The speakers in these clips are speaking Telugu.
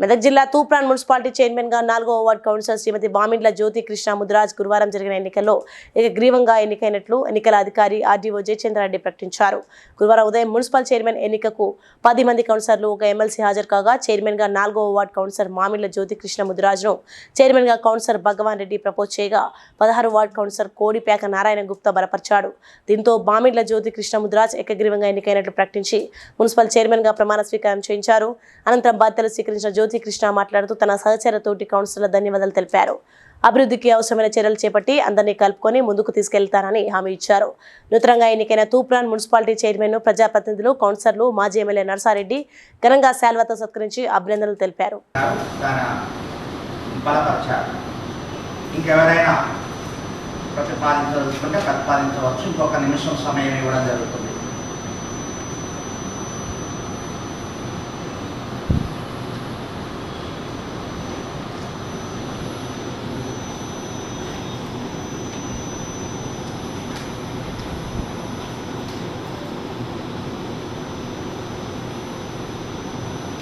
మెదక్ జిల్లా తూప్రాన్ మున్సిపాలిటీ చైర్మన్గా నాలుగో వార్డ్ కౌన్సిలర్ శ్రీమతి బామిండ్ల జ్యోతి కృష్ణ ముద్రాజ్ గురువారం జరిగిన ఎన్నికల్లో ఏకగ్రీవంగా ఎన్నికైనట్లు ఎన్నికల అధికారి ఆర్డీఓ జయచంద్రారెడ్డి ప్రకటించారు. గురువారం ఉదయం మున్సిపల్ చైర్మన్ ఎన్నికకు పది మంది కౌన్సిలర్లు ఒక ఎమ్మెల్సీ హాజరు కాగా చైర్మన్గా నాలుగో వార్డ్ కౌన్సిలర్ మామిండ్ల జ్యోతి కృష్ణ ముద్రాజ్ను చైర్మన్గా కౌన్సిలర్ భగవాన్ రెడ్డి ప్రపోజ్ చేయగా పదహారు వార్డ్ కౌన్సిలర్ కోడిపేక నారాయణ గుప్తా బలపరిచాడు. దీంతో బామిండ్ల జ్యోతి కృష్ణ ముద్రాజ్ ఏకగ్రీవంగా ఎన్నికైనట్లు ప్రకటించి మున్సిపల్ చైర్మన్గా ప్రమాణ స్వీకారం చేయించారు. అనంతరం బాధ్యతలు స్వీకరించిన జ్యోతి కృష్ణ మాట్లాడుతూ తన సహచర తోటి కౌన్సిలర్ ధన్యవాదాలు తెలిపారు. అభివృద్ధికి అవసరమైన చర్యలు చేపట్టి అందరినీ కలుపుకొని ముందుకు తీసుకెళ్తానని హామీ ఇచ్చారు. నూతనంగా ఎన్నికైన తూప్రాన్ మున్సిపాలిటీ చైర్మన్ ప్రజాప్రతినిధులు కౌన్సిలర్లు మాజీ ఎమ్మెల్యే నర్సారెడ్డి ఘనంగా శాల్వతో సత్కరించి అభినందనలు తెలిపారు. ఇంకెవరైనా ప్రతిపాదించదలుచుకుంటే ప్రతిపాదించవచ్చు. ఇంకొక నిమిషం సమయం ఇవ్వడం జరుగుతుంది.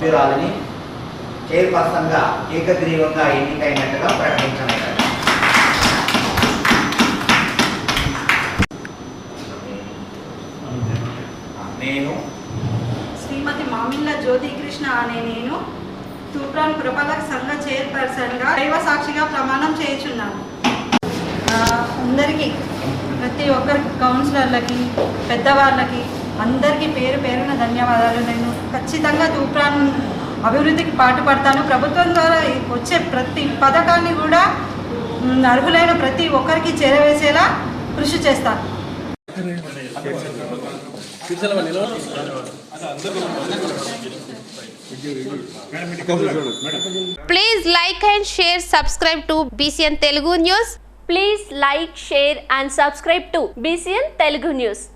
వీరాలని చైర్పర్సన్గా ఏకగ్రీవంగా ఎన్నికైనట్టుగా ప్రకటించలేదు నేను శ్రీమతి మామిళ్ళ జ్యోతికృష్ణ అనే నేను తూప్రాన్ పురపాలక సంఘ చైర్పర్సన్గా దైవ సాక్షిగా ప్రమాణం చేయుచున్నాను. అందరికీ ప్రతి ఒక్కరికి కౌన్సిలర్లకి పెద్దవాళ్ళకి అందరికీ పేరు పేరున ధన్యవాదాలు. నేను ఖచ్చితంగా తూప్రాన్ అభివృద్ధికి పాటుపడతాను. ప్రభుత్వం ద్వారా వచ్చే ప్రతి పథకాన్ని కూడా అర్హులైన ప్రతి ఒక్కరికి చేరవేసేలా కృషి చేస్తాను please like and share subscribe to BCN Telugu news please like share and subscribe to BCN Telugu news